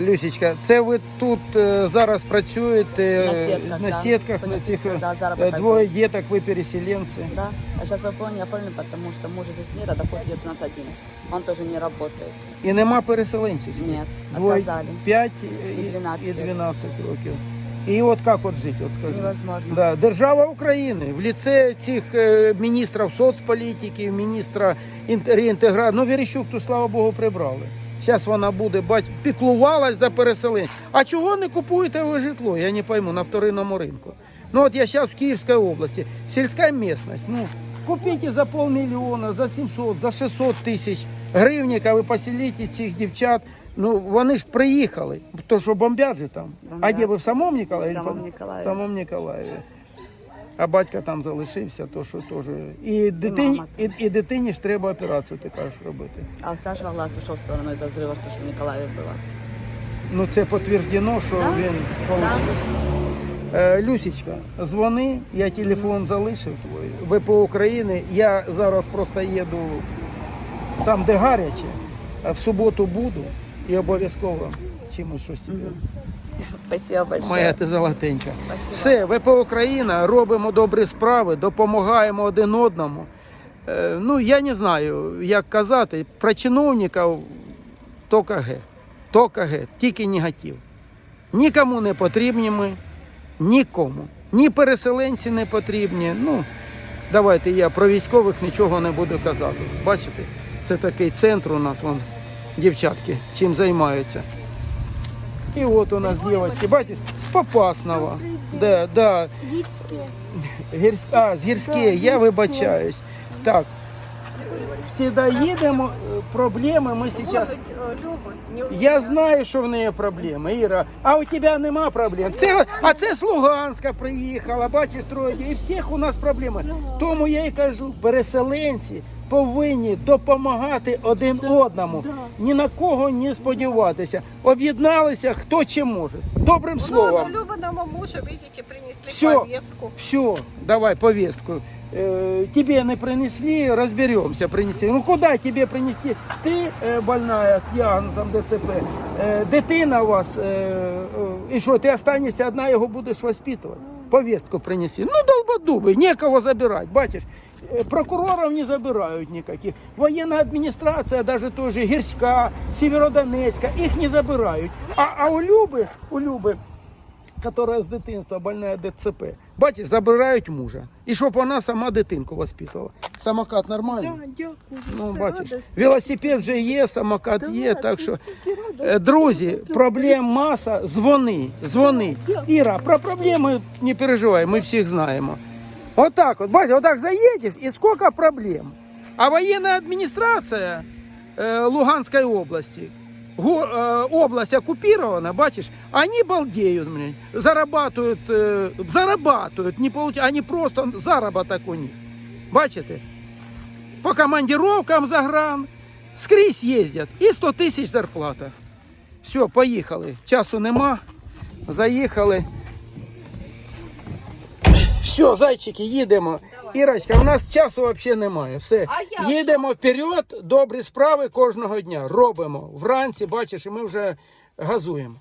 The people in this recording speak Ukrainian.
Люсічка, це ви тут е, зараз працюєте На е, сетках, на да. сітках, на Понятно, цих е, да, е, заработок двоє діток, ви переселенці. Да. А сейчас ВПО не оформлен, потому что мужа сейчас нет, а доход идет у нас один. Он тоже не работает. І нема переселенців. Нет, Двоє, отказали. 5 І 12 і 12 років. І от як от жити, от скажи. Невозможно. Да, держава України в ліце цих е, міністрів соцполітики, міністра інт- реінтеграції. Ну, Верещук, то слава Богу, прибрали. Зараз вона буде бать, піклувалась за переселення. А чого не купуєте ви житло? Я не пойму на вторинному ринку. Ну от я зараз в Київській області, сільська місцевість. Ну, купіть за полмільйона, за 700, за 600 тисяч гривнів, ви поселіть цих дівчат. Ну, вони ж приїхали, то що бомбять же там. А де ви в самому Ніколаєві? В самому Ніколаєві. Ніколаєві. А батька там залишився, то що теж. І дитині, і, і дитині ж треба операцію, ти кажеш, робити. А у старшего глаз ушел в сторону из-за взрыва, что в Николаеве было. Ну це підтверджено, що Да? він. Е, Люсічка, дзвони, я телефон залишив твій. ВПО України. Я зараз просто їду там, де гаряче, а в суботу буду і обов'язково чимось щось тобі. Спасибо большое. Моя ти золотенька. Спасибо. Все, ВПО Україна, робимо добрі справи, допомагаємо один одному. Е, ну, я не знаю, як казати, про чиновників то КГ. То КГ, тільки негатив. Нікому не потрібні ми, нікому. Ні переселенці не потрібні. Ну, давайте я про військових нічого не буду казати. Бачите, це такий центр у нас, вон, дівчатки, чим займаються. І от у нас дівчатки, бачиш, з Попасного. Да, да. Гірськ... А, з гірське, я вибачаюсь. Так. Всегда їдемо, проблеми ми зараз. Я знаю, що в неї проблеми, Іра. А у тебе нема проблем. Це, а це з Луганська приїхала, бачиш, троє. І всіх у нас проблеми. Тому я і кажу, переселенці повинні допомагати один одному. Ні на кого не сподіватися. Об'єдналися, хто чим може. Добрим словом. Ну, Любаному мужу, видите, принесли Всё. повестку. Все, давай повестку. Э, тебе не принесли, разберемся, принесли. Ну куда тебе принести? Ты э, больная с диагнозом ДЦП, э, дитина у вас, э, э, і що, ти останешся одна, його будеш воспитувати? Повестку принеси. Ну, долбодуби, некого забирать, бачиш. Э, Прокуроров не забирают никаких. Военная администрация, даже тоже Гирська, Северодонецька, их не забирают. А, а у Люби, у Люби которая з дитинства больна ДЦП. Бачиш, забирають мужа. І щоб вона сама дитинку воспитувала. Самокат нормальний? дякую. Ну, бачиш, велосипед вже є, самокат є, так що. Е, Друзі, проблем маса, дзвони, дзвони. Іра, про проблеми не переживай, ми всіх знаємо. Отак от, бачиш, отак заїдеш і скільки проблем. А воєнна адміністрація э, Луганской области, го- э, область оккупирована, бачишь, они балдеют, блин, зарабатывают, э, зарабатывают, не получ... они просто заработок у них. Бачите? По командировкам за гран, скрізь їздять і 100 тисяч зарплата. Все, поїхали. Часу нема. Заїхали. Все, зайчики, їдемо. Ірочка, у нас часу взагалі немає. Все. А я їдемо вперед, добрі справи кожного дня. Робимо. Вранці, бачиш, і ми вже газуємо.